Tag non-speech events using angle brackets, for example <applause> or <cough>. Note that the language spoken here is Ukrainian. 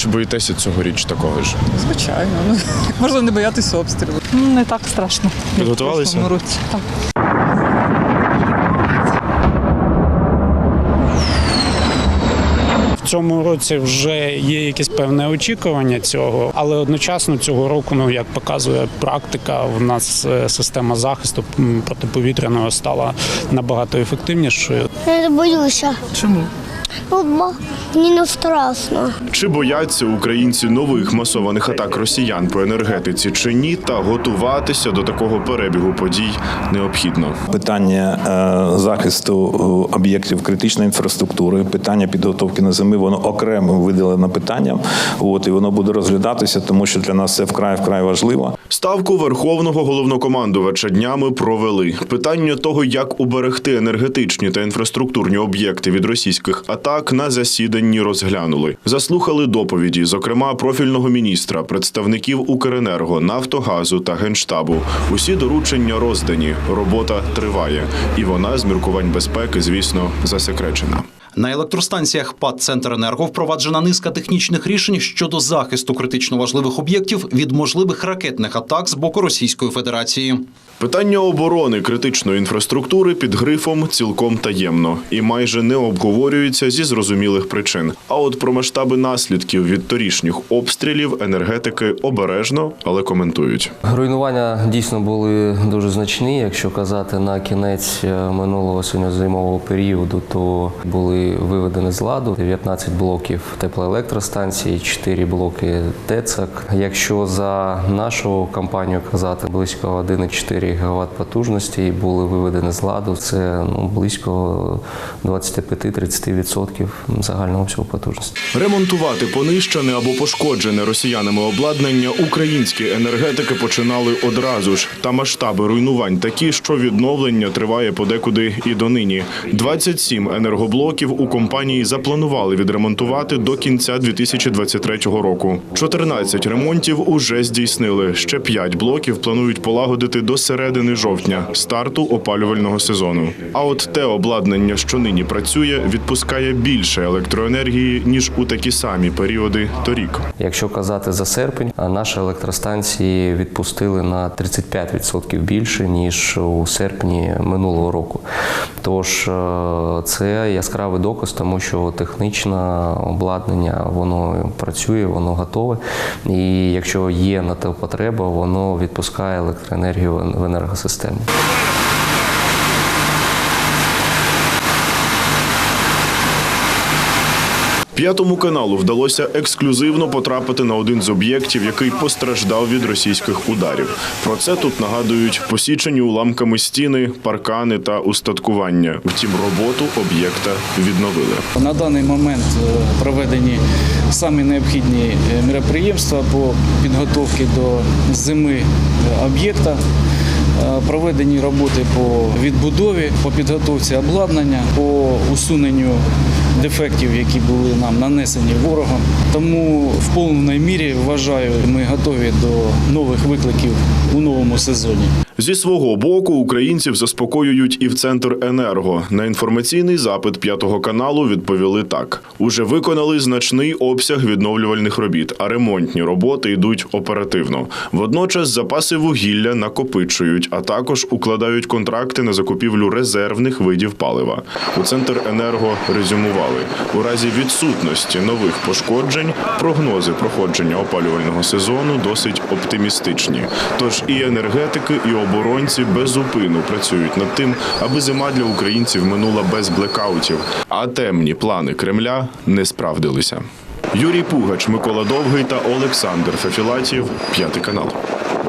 Чи боїтеся цьогоріч такого ж? Звичайно, ну <laughs> можна не боятися обстрілу. Ну, Не так страшно. в Підготувалися? прошлому році. Так. В цьому році вже є якесь певне очікування цього, але одночасно цього року, ну як показує практика, в нас е, система захисту протиповітряного стала набагато ефективнішою. Я не боюся. Чому? Ну, мені не страшно. Чи бояться українці нових масованих атак росіян по енергетиці чи ні? Та готуватися до такого перебігу подій необхідно. Питання е, захисту е, об'єктів критичної інфраструктури, питання підготовки на зими, воно окремо виділено питанням. От і воно буде розглядатися, тому що для нас це вкрай вкрай важливо. Ставку верховного головнокомандувача днями провели. Питання того, як уберегти енергетичні та інфраструктурні об'єкти від російських атак, на засіданні розглянули. Заслухали доповіді, зокрема профільного міністра, представників Укренерго, Нафтогазу та Генштабу. Усі доручення роздані. Робота триває, і вона з міркувань безпеки, звісно, засекречена. На електростанціях ПАД «Центренерго» впроваджена низка технічних рішень щодо захисту критично важливих об'єктів від можливих ракетних атак з боку Російської Федерації. Питання оборони критичної інфраструктури під грифом цілком таємно і майже не обговорюється зі зрозумілих причин. А от про масштаби наслідків від торішніх обстрілів енергетики обережно, але коментують. Руйнування дійсно були дуже значні. Якщо казати на кінець е, минулого сьогодні-зимового періоду, то були виведені з ладу 19 блоків теплоелектростанцій, 4 блоки ТЕЦАК. Якщо за нашу компанію казати близько 1,4 ГВт потужності були виведені з ладу, це ну близько 25-30% загального всього потужності. Ремонтувати понищене або пошкоджене росіянами обладнання українські енергетики починали одразу ж. Та масштаби руйнувань такі, що відновлення триває подекуди і донині. 27 енергоблоків у компанії запланували відремонтувати до кінця 2023 року. 14 ремонтів уже здійснили. Ще 5 блоків планують полагодити до середини жовтня, старту опалювального сезону. А от те обладнання, що нині працює, відпускає більше електроенергії ніж у такі самі періоди торік. Якщо казати за серпень, наші електростанції відпустили на 35% більше ніж у серпні минулого року. Тож е, це яскравий доказ, тому що технічне обладнання воно працює, воно готове. І якщо є на те потреба, воно відпускає електроенергію в енергосистему. П'ятому каналу вдалося ексклюзивно потрапити на один з об'єктів, який постраждав від російських ударів. Про це тут нагадують посічені уламками стіни, паркани та устаткування. Втім, роботу об'єкта відновили. На даний момент е, проведені самі необхідні е, міроприємства по підготовці до зими е, об'єкта. Проведені роботи по відбудові, по підготовці обладнання, по усуненню дефектів, які були нам нанесені ворогом. Тому в повній мірі вважаю, ми готові до нових викликів у новому сезоні. Зі свого боку українців заспокоюють і в центр енерго. На інформаційний запит п'ятого каналу відповіли так: уже виконали значний обсяг відновлювальних робіт, а ремонтні роботи йдуть оперативно. Водночас запаси вугілля накопичують, а також укладають контракти на закупівлю резервних видів палива. У центр енерго резюмували у разі відсутності нових пошкоджень. Прогнози проходження опалювального сезону досить оптимістичні. Тож і енергетики, і оборонці безупину працюють над тим, аби зима для українців минула без блекаутів. А темні плани Кремля не справдилися. Юрій Пугач, Микола Довгий та Олександр Фефілатів, п'ятий канал.